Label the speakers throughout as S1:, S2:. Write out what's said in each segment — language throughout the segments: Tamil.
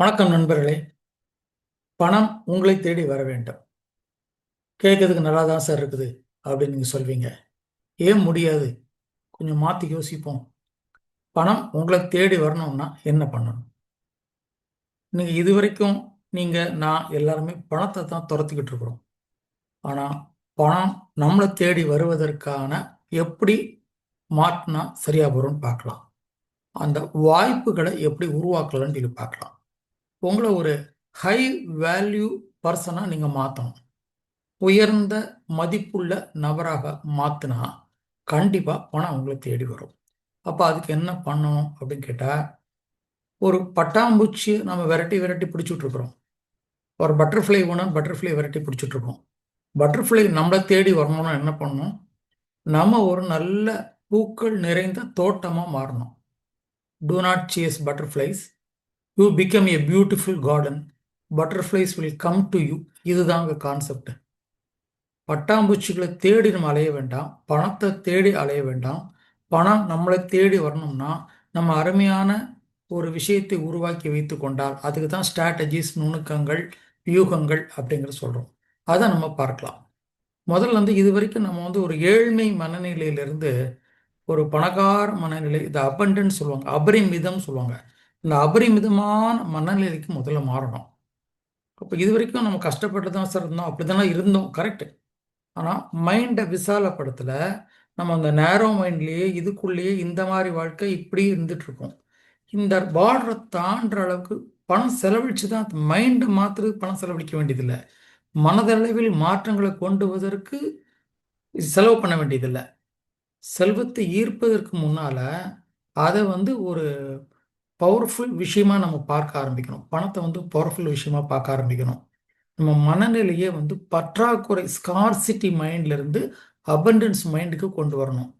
S1: வணக்கம் நண்பர்களே. பணம் உங்களை தேடி வர வேண்டும். கேட்கறதுக்கு நல்லா தான் சார் இருக்குது அப்படின்னு நீங்கள் சொல்வீங்க. ஏன் முடியாது? கொஞ்சம் மாற்றி யோசிப்போம். பணம் உங்களை தேடி வரணும்னா என்ன பண்ணணும்? நீங்கள் இது வரைக்கும் நீங்கள் நான் எல்லாருமே பணத்தை தான் துரத்திக்கிட்டு இருக்கிறோம். ஆனால் பணம் நம்மளை தேடி வருவதற்கான எப்படி மாற்றினா சரியாக வரும்னு பார்க்கலாம். அந்த வாய்ப்புகளை எப்படி உருவாக்கலாம்னு சொல்லி பார்க்கலாம். உங்களை ஒரு ஹை வேல்யூ பர்சனாக நீங்கள் மாற்றணும் உயர்ந்த மதிப்புள்ள நபராக மாற்றினா கண்டிப்பாக பணம் உங்களை தேடி வரும். அப்போ அதுக்கு என்ன பண்ணணும் அப்படின்னு கேட்டால் ஒரு பட்டாம்பூச்சியை நம்ம விரட்டி விரட்டி பிடிச்சிட்ருக்குறோம் ஒரு பட்டர்ஃப்ளை வேணும் பட்டர்ஃப்ளை விரட்டி பிடிச்சிட்ருக்கோம் பட்டர்ஃப்ளை நம்மளை தேடி வரணும்னா என்ன பண்ணணும்? நம்ம ஒரு நல்ல பூக்கள் நிறைந்த தோட்டமாக மாறணும். Do not chase butterflies you become a beautiful garden butterflies will come to you இதுதாங்க கான்செப்ட் பட்டாம்பூச்சிகளை தேடி நம்ம அலைய வேண்டாம். பணத்தை தேடி அலைய வேண்டாம். பணம் நம்மளை தேடி வரணும்னா நம்ம அருமையான ஒரு விஷயத்தை உருவாக்கி வைத்து கொண்டால் அதுக்கு தான் ஸ்ட்ராட்டஜிஸ் நுணுக்கங்கள் வியூகங்கள் அப்படிங்கிற சொல்கிறோம் அதை நம்ம பார்க்கலாம். முதல்ல வந்து இது வரைக்கும் நம்ம வந்து ஒரு ஏழ்மை மனநிலையிலிருந்து ஒரு பணக்கார மனநிலை இது அபண்டன்ஸ் சொல்லுவாங்க. அபரிமிதம் சொல்லுவாங்க. இந்த அபரிமிதமான மனநிலைக்கு முதல்ல மாறணும். அப்போ இது வரைக்கும் நம்ம கஷ்டப்பட்டு தான் சார் இருந்தோம். அப்படி தானே இருந்தோம் கரெக்டு ஆனால் மைண்டை விசாலப்படுத்தல. நம்ம அந்த நேரோ மைண்ட்லேயே இதுக்குள்ளேயே இந்த மாதிரி வாழ்க்கை இப்படி இருந்துகிட்ருக்கோம் இந்த பார்டரை தாண்டுற அளவுக்கு பணம் செலவழித்து தான் மைண்டை மாற்றுறதுக்கு பணம் செலவழிக்க வேண்டியதில்லை. மனதளவில் மாற்றங்களை கொண்டு வருவதற்கு செலவு பண்ண வேண்டியதில்லை. செல்வத்தை ஈர்ப்பதற்கு முன்னால் அதை வந்து ஒரு பவர்ஃபுல் விஷயமா நம்ம பார்க்க ஆரம்பிக்கணும். பணத்தை வந்து பவர்ஃபுல் விஷயமா பார்க்க ஆரம்பிக்கணும். நம்ம மனநிலையே வந்து பற்றாக்குறை ஸ்கார்சிட்டி மைண்ட்ல இருந்து அபண்டன்ஸ் மைண்டுக்கு கொண்டு வரணும்.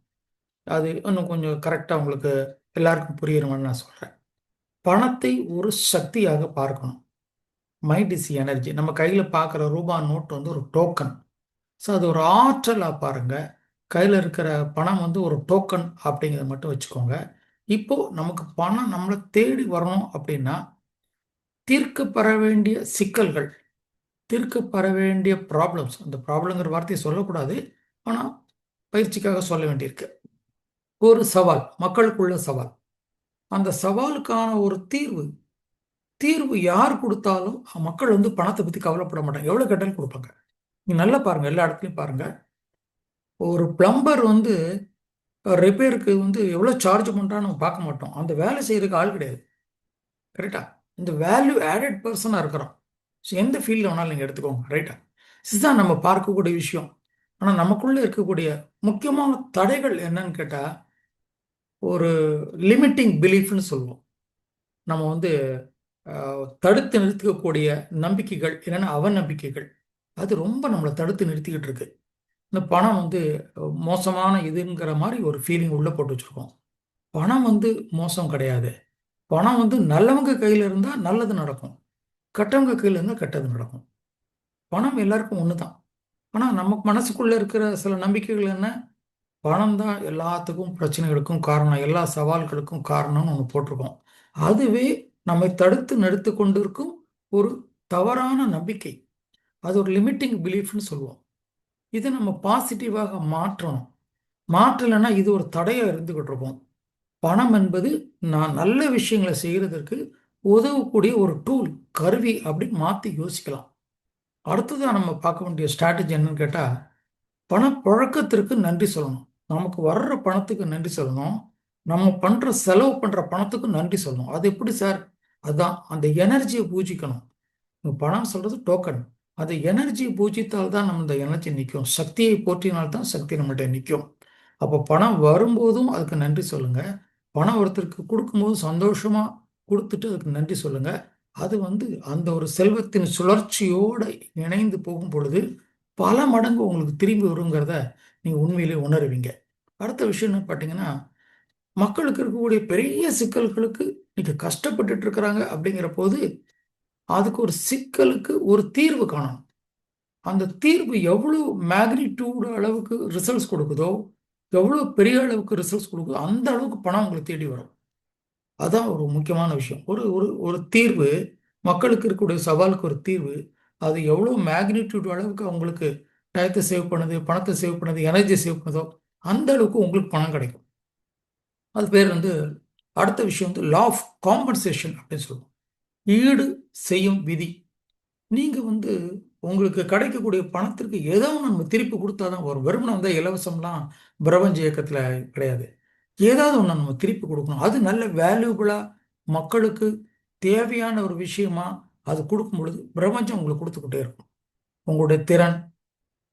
S1: அது இன்னும் கொஞ்சம் கரெக்டாக உங்களுக்கு எல்லாருக்கும் புரியணும்னு நான் சொல்கிறேன் பணத்தை ஒரு சக்தியாக பார்க்கணும். மைண்ட் இஸ் எனர்ஜி நம்ம கையில் பார்க்குற ரூபா நோட் வந்து ஒரு டோக்கன் ஸோ அது ஒரு ஆற்றலாக பாருங்கள் கையில் இருக்கிற பணம் வந்து ஒரு டோக்கன் அப்படிங்கிறத மட்டும் வச்சுக்கோங்க. இப்போ நமக்கு பணம் நம்மளை தேடி வரணும் அப்படின்னா தீர்க்கப்பெற வேண்டிய சிக்கல்கள் தீர்க்கப்பெற வேண்டிய ப்ராப்ளம்ஸ் அந்த ப்ராப்ளங்கிற வார்த்தையை சொல்லக்கூடாது. ஆனால் பயிற்சிக்காக சொல்ல வேண்டியிருக்கு. ஒரு சவால் மக்களுக்குள்ள சவால். அந்த சவாலுக்கான ஒரு தீர்வு தீர்வு யார் கொடுத்தாலும் மக்கள் வந்து பணத்தை பற்றி கவலைப்பட மாட்டாங்க. எவ்வளோ கேட்டாலும் கொடுப்பாங்க. நீங்கள் நல்லா பாருங்கள் எல்லா இடத்துலையும் பாருங்கள் ஒரு பிளம்பர் வந்து ரிப்பேருக்கு வந்து எவ்வளோ சார்ஜ் பண்ணுறான்னு நம்ம பார்க்க மாட்டோம். அந்த வேலை செய்கிறதுக்கு ஆள் கிடையாது. கரெக்டா இந்த வேல்யூ ஆடட் பர்சனாக இருக்கிறோம். ஸோ எந்த ஃபீல்டில் வேணாலும் நீங்கள் எடுத்துக்கோங்க. ரைட்டா இதுதான் நம்ம பார்க்கக்கூடிய விஷயம். ஆனால் நமக்குள்ளே இருக்கக்கூடிய முக்கியமான தடைகள் என்னன்னு கேட்டால் ஒரு லிமிட்டிங் பிலீஃப்னு சொல்லுவோம். நம்ம வந்து தடுத்து நிறுத்திக்கக்கூடிய நம்பிக்கைகள் என்னென்னா அவநம்பிக்கைகள். அது ரொம்ப நம்மளை தடுத்து நிறுத்திக்கிட்டு இருக்குது இந்த பணம் வந்து மோசமான இதுங்கிற மாதிரி ஒரு ஃபீலிங் உள்ளே போட்டு வச்சுருக்கோம். பணம் வந்து மோசம் கிடையாது. பணம் வந்து நல்லவங்க கையில் இருந்தால் நல்லது நடக்கும். கெட்டவங்க கையில் இருந்தால் கெட்டது நடக்கும். பணம் எல்லாருக்கும் ஒன்று தான் ஆனால் நமக்கு மனசுக்குள்ளே இருக்கிற சில நம்பிக்கைகள் என்ன? பணம் தான் எல்லாத்துக்கும் பிரச்சனைகளுக்கும் காரணம். எல்லா சவால்களுக்கும் காரணம்னு ஒன்று போட்டிருக்கோம். அதுவே நம்மை தடுத்து நிறுத்து கொண்டிருக்கும் ஒரு தவறான நம்பிக்கை. அது ஒரு லிமிட்டிங் பிலீஃப்னு சொல்லுவோம். இதை நம்ம பாசிட்டிவாக மாற்றணும். மாற்றலைன்னா இது ஒரு தடையாக இருந்துக்கிட்டு இருப்போம் பணம் என்பது நான் நல்ல விஷயங்களை செய்கிறதற்கு உதவக்கூடிய ஒரு டூல் கருவி அப்படின்னு மாற்றி யோசிக்கலாம். அடுத்ததாக நம்ம பார்க்க வேண்டிய ஸ்ட்ராட்டஜி என்னன்னு கேட்டால் பணப்புழக்கத்திற்கு நன்றி சொல்லணும். நமக்கு வர்ற பணத்துக்கு நன்றி சொல்லணும். நம்ம பண்ணுற செலவு பண்ணுற பணத்துக்கு நன்றி சொல்லணும். அது எப்படி சார்? அதுதான் அந்த எனர்ஜியை பூஜிக்கணும். பணம் சொல்கிறது டோக்கன் அது எனர்ஜி பூஜித்தால் தான் நம்ம இந்த எனர்ஜி நிற்கும். சக்தியை போற்றினால் தான் சக்தி நம்மள்கிட்ட நிற்கும். அப்போ பணம் வரும்போதும் அதுக்கு நன்றி சொல்லுங்கள் பணம் ஒருத்தருக்கு கொடுக்கும்போது சந்தோஷமாக கொடுத்துட்டு அதுக்கு நன்றி சொல்லுங்கள் அது வந்து அந்த ஒரு செல்வத்தின் சுழற்சியோடு இணைந்து போகும் பொழுது பல மடங்கு உங்களுக்கு திரும்பி வருங்கிறத நீங்கள் உண்மையிலே உணருவீங்க. அடுத்த விஷயம் என்ன பார்த்தீங்கன்னா மக்களுக்கு இருக்கக்கூடிய பெரிய சிக்கல்களுக்கு இன்னைக்கு கஷ்டப்பட்டுட்டு இருக்கிறாங்க அப்படிங்கிற போது அதுக்கு ஒரு சிக்கலுக்கு ஒரு தீர்வு காணணும். அந்த தீர்வு எவ்வளோ மேக்னிடியூடு அளவுக்கு ரிசல்ட்ஸ் கொடுக்குதோ எவ்வளோ பெரிய அளவுக்கு ரிசல்ட்ஸ் கொடுக்குதோ அந்த அளவுக்கு பணம் உங்களை தேடி வரும். அதுதான் ஒரு முக்கியமான விஷயம். ஒரு ஒரு ஒரு தீர்வு மக்களுக்கு இருக்கக்கூடிய சவாலுக்கு ஒரு தீர்வு அது எவ்வளோ மேக்னிடியூட் அளவுக்கு அவங்களுக்கு டயத்தை சேவ் பண்ணுது பணத்தை சேவ் பண்ணுது எனர்ஜி சேவ் பண்ணுதோ அந்த அளவுக்கு உங்களுக்கு பணம் கிடைக்கும். அது பேர் வந்து அடுத்த விஷயம் வந்து லா ஆஃப் காம்பன்சேஷன் அப்படின்னு சொல்லுவோம். ஈடு செய்யும் விதி. நீங்கள் வந்து உங்களுக்கு கிடைக்கக்கூடிய பணத்திற்கு ஏதோ நம்ம திருப்பி கொடுத்தா தான் வரும். வெறுமனை வந்து இலவசம்லாம் பிரபஞ்ச இயக்கத்தில் கிடையாது. ஏதாவது ஒன்று நம்ம திருப்பி கொடுக்கணும். அது நல்ல வேல்யூபிளாக மக்களுக்கு தேவையான ஒரு விஷயமா அது கொடுக்கும் பொழுது பிரபஞ்சம் உங்களுக்கு கொடுத்துக்கிட்டே இருக்கும். உங்களுடைய திறன்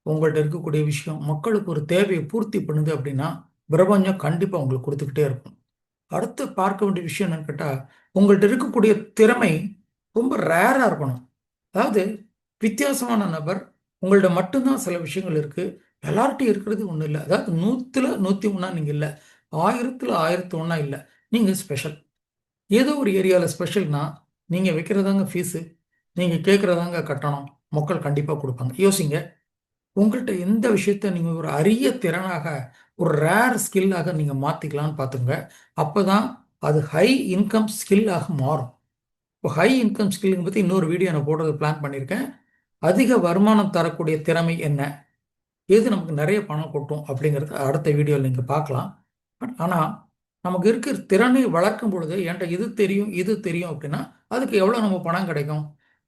S1: உங்கள்கிட்ட இருக்கக்கூடிய விஷயம் மக்களுக்கு ஒரு தேவையை பூர்த்தி பண்ணுது அப்படின்னா பிரபஞ்சம் கண்டிப்பாக உங்களுக்கு கொடுத்துக்கிட்டே இருக்கும். அடுத்து பார்க்க வேண்டிய விஷயம் என்னன்னு கேட்டால் உங்கள்கிட்ட இருக்கக்கூடிய திறமை ரொம்ப ரேராக இருக்கணும். அதாவது வித்தியாசமான நபர் உங்கள்கிட்ட மட்டும்தான் சில விஷயங்கள் இருக்குது எல்லார்ட்டையும் இருக்கிறது ஒன்றும் இல்லை. அதாவது நூற்றில் நூற்றி ஒன்றா நீங்கள் இல்லை. ஆயிரத்தில் ஆயிரத்து ஒன்றா இல்லை. நீங்கள் ஸ்பெஷல் ஏதோ ஒரு ஏரியாவில் ஸ்பெஷல்னால் நீங்கள் வைக்கிறதாங்க ஃபீஸு நீங்கள் கேட்குறதாங்க கட்டணம். மக்கள் கண்டிப்பாக கொடுப்பாங்க. யோசிங்க. உங்கள்கிட்ட எந்த விஷயத்த நீங்கள் ஒரு அரிய திறனாக ஒரு ரேர் ஸ்கில்லாக நீங்கள் மாற்றிக்கலான்னு பார்த்துங்க அப்போ தான் அது ஹை இன்கம் ஸ்கில்லாக மாறும். இப்போ ஹை இன்கம் ஸ்கில்லுங்க பற்றி இன்னொரு வீடியோ நான் போடுறது பிளான் பண்ணியிருக்கேன் அதிக வருமானம் தரக்கூடிய திறமை என்ன? எது நமக்கு நிறைய பணம் கொட்டும் அப்படிங்கிறது அடுத்த வீடியோவில் நீங்கள் பார்க்கலாம். பட் ஆனால் நமக்கு இருக்கிற திறனை வளர்க்கும் பொழுது என்கிட்ட இது தெரியும் இது தெரியும் அப்படின்னா அதுக்கு எவ்வளோ நம்ம பணம் கிடைக்கும்?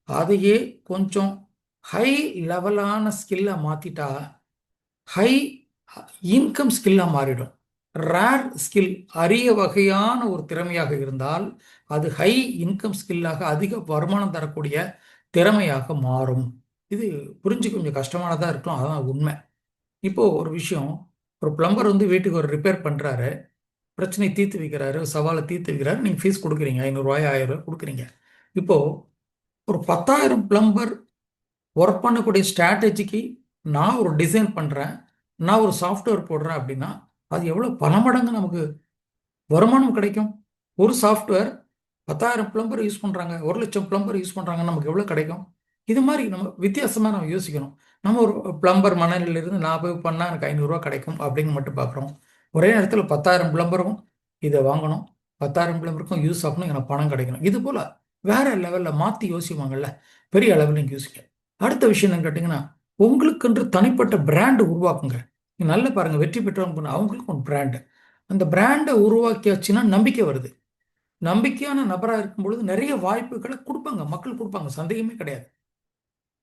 S1: அதையே கொஞ்சம் ஹை லெவலான ஸ்கில்லை மாற்றிட்டா ஹை இன்கம் ஸ்கில்லாக மாறிடும். ரேர் ஸ்கில் அரிய வகையான ஒரு திறமையாக இருந்தால் அது ஹை இன்கம் ஸ்கில்லாக அதிக வருமானம் தரக்கூடிய திறமையாக மாறும். இது புரிஞ்சு கொஞ்சம் கஷ்டமானதாக இருக்கும். அதான் உண்மை. இப்போது ஒரு விஷயம் ஒரு பிளம்பர் வந்து வீட்டுக்கு ஒரு ரிப்பேர் பண்ணுறாரு பிரச்சனையை தீர்த்து வைக்கிறாரு சவாலை தீர்த்து வைக்கிறாரு. நீங்கள் ஃபீஸ் கொடுக்குறீங்க. ஐநூறுரூவாய் ஆயிரம் ரூபாய் கொடுக்குறீங்க. இப்போது ஒரு பத்தாயிரம் பிளம்பர் ஒர்க் பண்ணக்கூடிய ஸ்ட்ராட்டஜிக்கு நான் ஒரு டிசைன் பண்ணுறேன் நான் ஒரு சாஃப்ட்வேர் போடுறேன் அப்படின்னா அது எவ்வளோ பல மடங்கு நமக்கு வருமானம் கிடைக்கும்? ஒரு சாஃப்ட்வேர் பத்தாயிரம் பிளம்பர் யூஸ் பண்ணுறாங்க ஒரு லட்சம் பிளம்பர் யூஸ் பண்ணுறாங்க நமக்கு எவ்வளோ கிடைக்கும்? இது மாதிரி நம்ம வித்தியாசமாக நம்ம யோசிக்கணும். நம்ம ஒரு பிளம்பர் மணலிலிருந்து நான் போய் பண்ணால் எனக்கு ஐநூறுரூவா கிடைக்கும் அப்படின்னு மட்டும் பார்க்குறோம். ஒரே நேரத்தில் பத்தாயிரம் பிளம்பரும் இதை வாங்கணும். பத்தாயிரம் பிளம்பருக்கும் யூஸ் ஆகணும் எனக்கு பணம் கிடைக்கணும். இது போல் வேறு லெவலில் மாற்றி யோசிப்பாங்கல்ல பெரிய அளவில் நீங்கள் யோசிக்க அடுத்த விஷயம் என்னன்னு கேட்டிங்கன்னா உங்களுக்கென்று தனிப்பட்ட பிராண்டு உருவாக்குங்க. நல்ல நல்லா பாருங்கள் வெற்றி பெற்றவங்க அவங்களுக்கு ஒரு பிராண்டு அந்த பிராண்டை உருவாக்கியாச்சுன்னா நம்பிக்கை வருது. நம்பிக்கையான நபராக இருக்கும் பொழுது நிறைய வாய்ப்புகளை கொடுப்பாங்க. மக்கள் கொடுப்பாங்க. சந்தேகமே கிடையாது.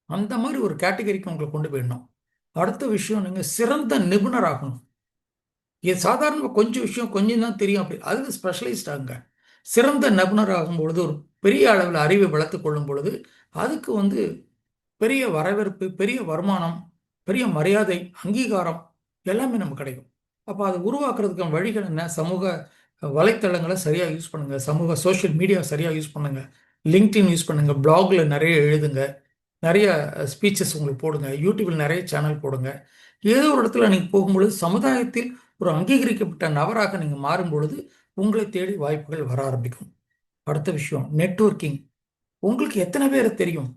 S1: அந்த மாதிரி ஒரு கேட்டகரிக்கு உங்களை கொண்டு போயிடணும். அடுத்த விஷயம் நீங்கள் சிறந்த நிபுணர் ஆகணும். இது சாதாரண கொஞ்சம் விஷயம் கொஞ்சம் தான் தெரியும் அப்படி. அதுக்கு ஸ்பெஷலிஸ்ட் ஆகுங்க. சிறந்த நிபுணர் ஆகும் பொழுது ஒரு பெரிய அளவில் அறிவை வளர்த்து கொள்ளும் பொழுது அதுக்கு வந்து பெரிய வரவேற்பு பெரிய வருமானம் பெரிய மரியாதை அங்கீகாரம் எல்லாமே நமக்கு கிடைக்கும். அப்போ அதை உருவாக்குறதுக்கான வழிகள் என்ன? சமூக வலைத்தளங்களை சரியாக யூஸ் பண்ணுங்கள் சமூக சோஷியல் மீடியா சரியாக யூஸ் பண்ணுங்கள் லிங்க்டின் யூஸ் பண்ணுங்கள் பிளாகில் நிறைய எழுதுங்க. நிறைய ஸ்பீச்சஸ் உங்களுக்கு போடுங்க. யூடியூப்பில் நிறைய சேனல் போடுங்க. ஏதோ ஒரு இடத்துல நீங்கள் போகும்பொழுது சமுதாயத்தில் ஒரு அங்கீகரிக்கப்பட்ட நபராக நீங்கள் மாறும்பொழுது உங்களை தேடி வாய்ப்புகள் வர ஆரம்பிக்கும். அடுத்த விஷயம் நெட்ஒர்க்கிங் உங்களுக்கு எத்தனை பேரை தெரியும்?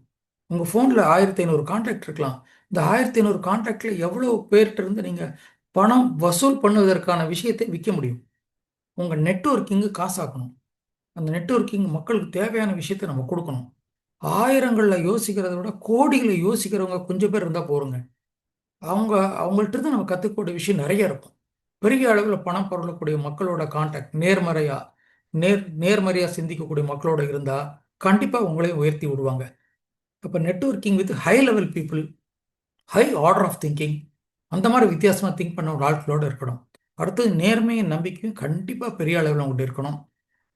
S1: உங்கள் ஃபோனில் ஆயிரத்தி ஐநூறு கான்டாக்ட் இருக்கலாம். இந்த ஆயிரத்தி ஐநூறு கான்டாக்டில் எவ்வளோ பேர்கிட்ட இருந்து நீங்கள் பணம் வசூல் பண்ணுவதற்கான விஷயத்தை விற்க முடியும்? உங்கள் நெட்ஒர்க்கிங்கு காசாக்கணும். அந்த நெட்ஒர்க்கிங் மக்களுக்கு தேவையான விஷயத்தை நம்ம கொடுக்கணும். ஆயிரங்களில் யோசிக்கிறத விட கோடிகளை யோசிக்கிறவங்க கொஞ்சம் பேர் இருந்தால் போகிறோங்க அவங்க அவங்கள்ட்ட இருந்து நம்ம கற்றுக்கூடிய விஷயம் நிறைய இருக்கும். பெரிய அளவில் பணம் பொருளக்கூடிய மக்களோட கான்டாக்ட் நேர்மறையாக நேர் நேர்மறையாக சிந்திக்கக்கூடிய மக்களோட இருந்தால் கண்டிப்பாக உங்களையும் உயர்த்தி விடுவாங்க. அப்போ networking with high level people high order of thinking அந்த மாதிரி வித்தியாசமாக திங்க் பண்ண ஒரு ஆட்களோடு இருக்கணும். அடுத்தது நேர்மையும் நம்பிக்கையும் கண்டிப்பாக பெரிய அளவில் உங்கள்கிட்ட இருக்கணும்.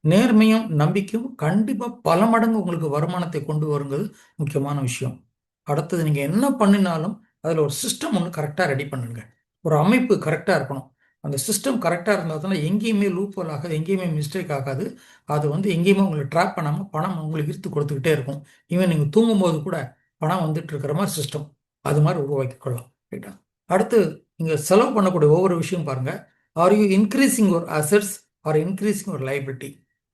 S1: நேர்மையும் நம்பிக்கையும் கண்டிப்பாக பல மடங்கு உங்களுக்கு வருமானத்தை கொண்டு வருங்கிறது முக்கியமான விஷயம். அடுத்தது நீங்கள் என்ன பண்ணினாலும் அதில் ஒரு சிஸ்டம் ஒன்று கரெக்டாக ரெடி பண்ணுங்க. ஒரு அமைப்பு கரெக்டாக இருக்கணும். அந்த சிஸ்டம் கரெக்டாக இருந்தால் எங்கேயுமே லூப்போல் ஆகாது எங்கேயுமே மிஸ்டேக் ஆகாது. அது வந்து எங்கேயுமே உங்களை ட்ராப் பண்ணாமல் பணம் உங்களுக்கு இழுத்து கொடுத்துக்கிட்டே இருக்கும். ஈவன் நீங்கள் தூங்கும்போது கூட பணம் வந்துட்டு இருக்கிற மாதிரி சிஸ்டம் அது மாதிரி உருவாக்கி கொள்ளலாம். ரைட்டா அடுத்து நீங்கள் செலவு பண்ணக்கூடிய ஒவ்வொரு விஷயம் பாருங்கள் ஆர் யூ இன்க்ரீஸிங் ஒரு அசட்ஸ் ஆர் இன்க்ரீஸிங் ஒரு லைபிலிட்டி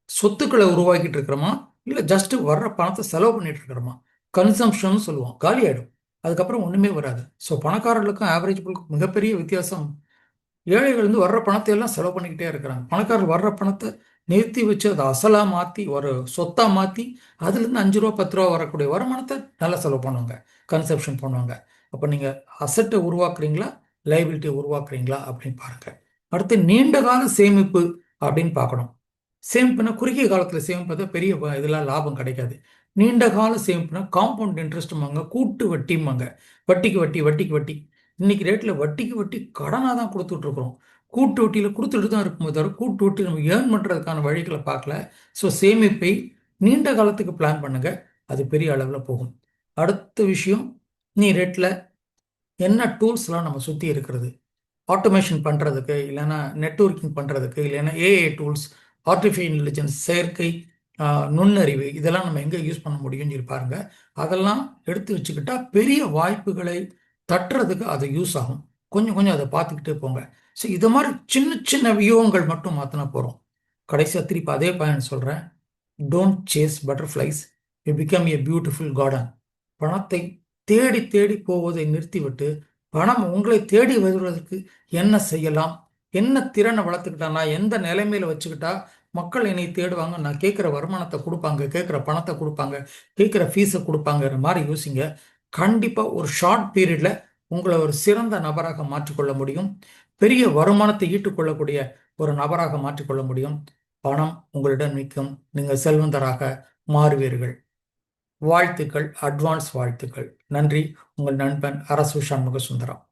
S1: சொத்துக்களை உருவாக்கிட்டு இருக்கிறோமா? இல்லை ஜஸ்ட் வர்ற பணத்தை செலவு பண்ணிட்டு இருக்கிறோமா? கன்சம்ஷன் சொல்லுவோம். காலி ஆகிடும் அதுக்கப்புறம் ஒன்றுமே வராது. ஸோ பணக்காரர்களுக்கும் ஆவரேஜ் மிகப்பெரிய வித்தியாசம் ஏழைகள் வந்து வர்ற பணத்தை எல்லாம் செலவு பண்ணிக்கிட்டே இருக்கிறாங்க. பணக்காரர் வர்ற பணத்தை நிறுத்தி வச்சு அதை அசலாக மாற்றி ஒரு சொத்தாக மாற்றி அதுலேருந்து அஞ்சு ரூபா பத்து ரூபா வரக்கூடிய வருமானத்தை நல்லா செலவு பண்ணுவாங்க. கன்செப்ஷன் பண்ணுவாங்க. அப்போ நீங்கள் அசட்டை உருவாக்குறீங்களா? லைபிலிட்டியை உருவாக்குறீங்களா? அப்படின்னு பாருங்கள் அடுத்து நீண்ட கால சேமிப்பு அப்படின்னு பார்க்கணும். சேமிப்புனா குறுகிய காலத்தில் சேமிப்பதை பெரிய இதெல்லாம் லாபம் கிடைக்காது. நீண்ட கால சேமிப்புனா காம்பவுண்ட் இன்ட்ரெஸ்ட்டுமாங்க கூட்டு வட்டிமாங்க வட்டிக்கு வட்டி வட்டிக்கு வட்டி. இன்னைக்கு ரேட்டில் வட்டிக்கு வட்டி கடனாக தான் கொடுத்துட்ருக்குறோம் கூட்டு வட்டியில் கொடுத்துட்டு தான் இருக்கும்போது தவிர கூட்டு வட்டி நம்ம ஏர்ன் பண்ணுறதுக்கான வழிகளை பார்க்கல. ஸோ சேமிப்பை நீண்ட காலத்துக்கு பிளான் பண்ணுங்கள் அது பெரிய அளவில் போகும். அடுத்த விஷயம் நீ ரேட்டில் என்ன டூல்ஸ்லாம் நம்ம சுற்றி இருக்கிறது? ஆட்டோமேஷன் பண்ணுறதுக்கு இல்லைன்னா நெட்ஒர்க்கிங் பண்ணுறதுக்கு இல்லைன்னா ஏஐ டூல்ஸ் ஆர்டிஃபிஷியல் இன்டெலிஜென்ஸ் செயற்கை நுண்ணறிவு இதெல்லாம் நம்ம எங்கே யூஸ் பண்ண முடியும்னு சொல்லி பாருங்கள் அதெல்லாம் எடுத்து வச்சுக்கிட்டால் பெரிய வாய்ப்புகளை தட்டுறதுக்கு அது யூஸ் ஆகும். கொஞ்சம் கொஞ்சம் அதை பார்த்துக்கிட்டே போங்க. ஸோ இது மாதிரி சின்ன சின்ன வியூகங்கள் மட்டும் மாற்றினா போகிறோம் கடைசியாக திருப்பி அதே பயன் சொல்கிறேன் don't chase butterflies you become a beautiful garden பணத்தை தேடி தேடி போவதை நிறுத்திவிட்டு பணம் உங்களை தேடி வருவதற்கு என்ன செய்யலாம்? என்ன திறனை வளர்த்துக்கிட்டா நான் எந்த நிலைமையில் வச்சுக்கிட்டா மக்கள் என்னை தேடுவாங்க? நான் கேட்குற வருமானத்தை கொடுப்பாங்க கேட்குற பணத்தை கொடுப்பாங்க கேட்குற ஃபீஸை கொடுப்பாங்கிற மாதிரி யோசிங்க. கண்டிப்பாக ஒரு ஷார்ட் பீரியடில் உங்களை ஒரு சிறந்த நபராக மாற்றிக்கொள்ள முடியும். பெரிய வருமானத்தை ஈட்டுக்கொள்ளக்கூடிய ஒரு நபராக மாற்றிக்கொள்ள முடியும். பணம் உங்களிடம் நிற்கும். நீங்கள் செல்வந்தராக மாறுவீர்கள். வாழ்த்துக்கள். அட்வான்ஸ் வாழ்த்துக்கள். நன்றி. உங்கள் நண்பன் அரசு சண்முக சுந்தரம்.